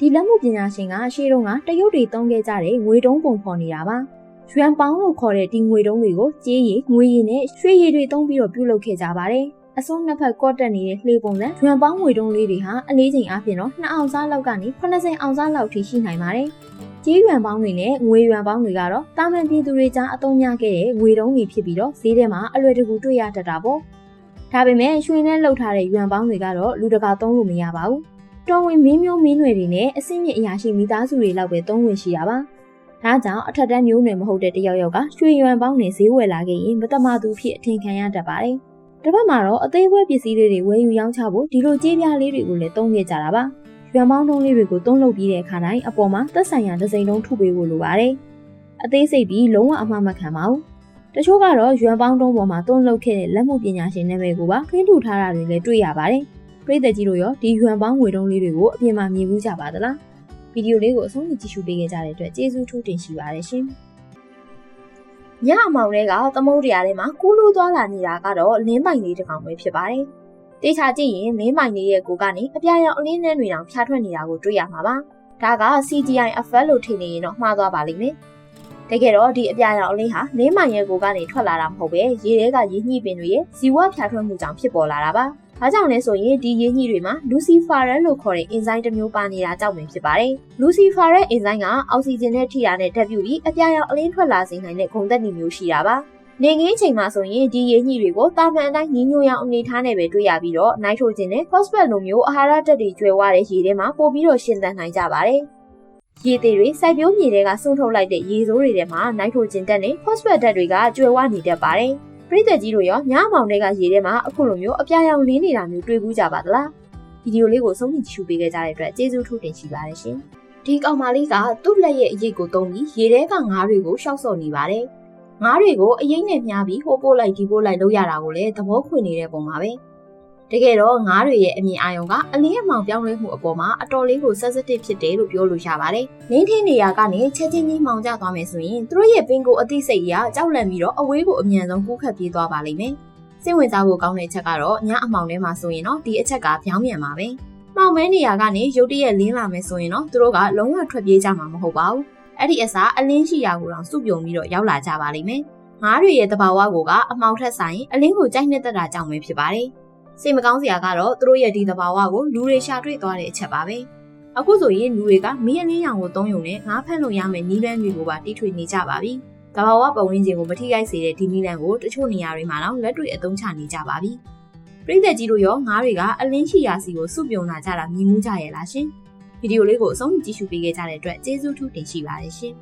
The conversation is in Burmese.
ဒီလက်မှုပညာရှင်ကရှေးတုန်းကတရုတ်တွေတုံးခဲ့ကြတဲ့ငွေတုံးပုံဖော်နေတာပါ။ရွှန်ပေါင်းလို့ခေါ်တဲ့ဒီငွေတုံးတွေကိုကြေးရည်ငွေရည်နဲ့ရွှေရည်တွေတုံးပြီးတော့ပြုလုပ်ခဲ့ကြပါတယ်။အစုံနှစ်ဖက်ကော့တက်နေတဲ့လှေပုံစံရွှန်ပေါင်းငွေတုံးလေးတွေဟာအလေးချိန်အပြင်တော့2အောင်စားလောက်ကနေ80အောင်စားလောက်ထိရှိနိုင်ပါတယ်။ကြေးရွံပေါင်းတွေနဲ့ငွေရွံပေါင်းတွေကတော့တာမန်ပြည်သူတွေကြားအသုံးများခဲ့တဲ့ငွေတုံးတွေဖြစ်ပြီးတော့ဈေးထဲမှာအလွယ်တကူတွေ့ရတတ်တာပေါ့။ဒါပေမဲ့ရွှေနဲ့လှုပ်ထားတဲ့ရွံပေါင်းတွေကတော့လူတကာသုံးလို့မရပါဘူး။ တော်ဝင်မင်းမျိုးမင်းနွယ်တွေနဲ့အစင်းမြင့်အရာရှိမိသားစုတွေလောက်ပဲသုံးဝင်ရှိတာပါ။ဒါကြောင့်အထက်တန်းမျိုးနွယ်မဟုတ်တဲ့တယောက်ယောက်ကရွှေရွံပေါင်းနဲ့ဈေးဝယ်လာခဲ့ရင်မတမာသူဖြစ်အထင်ခံရတတ်ပါတယ်။တစ်ဖက်မှာတော့အသေးပွဲပစ္စည်းလေးတွေဝယ်ယူရောင်းချဖို့ဒီလိုကြေးပြားလေးတွေကိုလည်းသုံးခဲ့ကြတာပါ။ရွံပေါင်းတုံးလေးတွေကိုသုံးလုပ်ပြီးတဲ့အခါတိုင်းအပေါ်မှာသက်ဆိုင်ရာဒဇိန်တုံးထုပေးဖို့လိုပါတယ်။အသေးစိတ်ပြီးလုံးဝအမှားမခံပါဘူး။တချို့ကတော့ရွံပေါင်းတုံးပေါ်မှာသုံးလုပ်ခဲ့တဲ့လက်မှုပညာရှင်နာမည်ကိုပါခင်းထူထားတာတွေလည်းတွေ့ရပါတယ်။ ပြည်သက်ကြီးတို့ရောဒီရွံပေါင်းငွေတုံးလေးတွေကိုအပြင်မှာမြင်ဘူးကြပါသလား။ဗီဒီယိုလေးကိုအဆုံးထိကြည့်ရှုပေးခဲ့ကြတဲ့အတွက်ကျေးဇူးထူးတင်ရှိပါတယ်ရှင်။ညအမောင်တွေကသမုတ်တရားထဲမှာကူးလူးသွားလာနေတာကတော့လင်းပိုင်လေးတစ်ကောင်ပဲဖြစ်ပါတယ်။တေချာကြည့်ရင်လင်းပိုင်လေးရဲ့ကိုကနေအပြာရောင်အလင်းနဲ့တွေတောင်ဖြာထွက်နေတာကိုတွေ့ရမှာပါ။ဒါက CGI effect လို့ထင်နေရင်တော့မှားသွားပါလိမ့်မယ်။တကယ်တော့ဒီအပြာရောင်အလင်းဟာလင်းမိုင်ရဲ့ကိုကနေထွက်လာတာမဟုတ်ပဲရေထဲကရေညှိပင်တွေရဲ့ဇီဝဖြာထွက်မှုကြောင့်ဖြစ်ပေါ်လာတာပါ။ ဒါကြောင့်လဲဆိုရင်ဒီရေညှိတွေမှာလူစီဖာရန်လို့ခေါ်တဲ့အင်ဇိုင်းတစ်မျိုးပါနေတာကြောင့်ပဲဖြစ်ပါတယ်။လူစီဖာရန်အင်ဇိုင်းကအောက်ဆီဂျင်နဲ့ထိတာနဲ့တက်ပြူပြီးအပြာရောင်အလင်းထွက်လာစေနိုင်တဲ့ဂုဏ်သက်နည်းမျိုးရှိတာပါ။နေငင်းချိန်မှာဆိုရင်ဒီရေညှိတွေကိုတာမန်အတိုင်းညီညွတ်ရောင်အနေထားနဲ့ပဲတွေ့ရပြီးတော့နိုက်ထရိုဂျင်နဲ့ဖော့စဖက်လိုမျိုးအာဟာရဓာတ်တွေကျွဲဝတဲ့ရေထဲမှာပို့ပြီးတော့ရှင်သန်နိုင်ကြပါတယ်။ရေသေးတွေစိုက်ပျိုးမြေတွေကစွန့်ထုတ်လိုက်တဲ့ရေစိုးတွေထဲမှာနိုက်ထရိုဂျင်ဓာတ်နဲ့ဖော့စဖက်ဓာတ်တွေကကျွဲဝနေတတ်ပါတယ်။ ပရိသတ်ကြီးတို့ရောညမောင်တွေကရေထဲမှာအခုလိုမျိုးအပြာရောင်လင်းနေတာမျိုးတွေ့ဘူးကြပါသလားဗီဒီယိုလေးကိုဆုံးဖြတ်ကြည့်ရှုပေးခဲ့ကြတဲ့အတွက်ကျေးဇူးထူးတင်ရှိပါတယ်ရှင်ဒီကောင်မလေးကသူ့လက်ရဲ့အရေးကိုသုံးပြီးရေထဲကငါးတွေကိုရှောက်စော်နေပါတယ်ငါးတွေကိုအရင်နဲ့မြားပြီးဟိုပို့လိုက်ဒီပို့လိုက်လုပ်ရတာကိုလည်းသဘောခွင်နေတဲ့ပုံပါပဲ တကယ်တော့ငါးတွေရဲ့အမြင်အာရုံကအလင်းအမောင်ပြောင်းလဲမှုအပေါ်မှာအတော်လေးကို sensitive ဖြစ်တယ်လို့ပြောလို့ရပါတယ်။နင်းထင်းနေရာကနေချက်ချင်းကြီးမှောင်ကျသွားမယ်ဆိုရင်သူတို့ရဲ့ပင်ကိုအသိစိတ်ရကြောက်လန့်ပြီးတော့အဝေးကိုအမြန်ဆုံးကူးခတ်ပြေးသွားပါလိမ့်မယ်။စိတ်ဝင်စားဖို့ကောင်းတဲ့အချက်ကတော့ညအမောင်ထဲမှာဆိုရင်တော့ဒီအချက်ကပြောင်းပြန်ပါပဲ။မှောင်မဲနေရာကနေရုတ်တရက်လင်းလာမယ်ဆိုရင်တော့သူတို့ကလုံးဝထွက်ပြေးကြမှာမဟုတ်ပါဘူး။အဲ့ဒီအစားအလင်းရှိရာကိုတော့စုပြုံပြီးတော့ရောက်လာကြပါလိမ့်မယ်။ငါးတွေရဲ့တဘာဝကိုကအမောင်ထက်ဆိုင်အလင်းကိုကြိုက်နေတဲ့တာကြောင့်ပဲဖြစ်ပါတယ်။ စိတ်မကောင်းစရာကတော့သူတို့ရဲ့ဒီသဘာဝကိုလူတွေရှာတွေ့သွားတဲ့အချက်ပါပဲအခုဆိုရင်လူတွေကမီးအလင်းရောင်ကိုသုံးယုံနဲ့ငါးဖက်လို့ရမယ်နီးလန်းတွေကိုပါတီးထွေနေကြပါပြီသဘာဝပတ်ဝန်းကျင်ကိုမထိခိုက်စေတဲ့ဒီနီးလန်းကိုတချို့နေရာတွေမှာတော့လက်တွေ့အသုံးချနေကြပါပြီပြိသက်ကြီးတို့ရောငါးတွေကအလင်းရှိရာစီကိုစုပြုံလာကြတာမြင်မှုကြရဲ့လားရှင်ဗီဒီယိုလေးကိုအဆုံးကြည့်ရှုပေးခဲ့ကြတဲ့အတွက်ကျေးဇူးထူးတင်ရှိပါတယ်ရှင်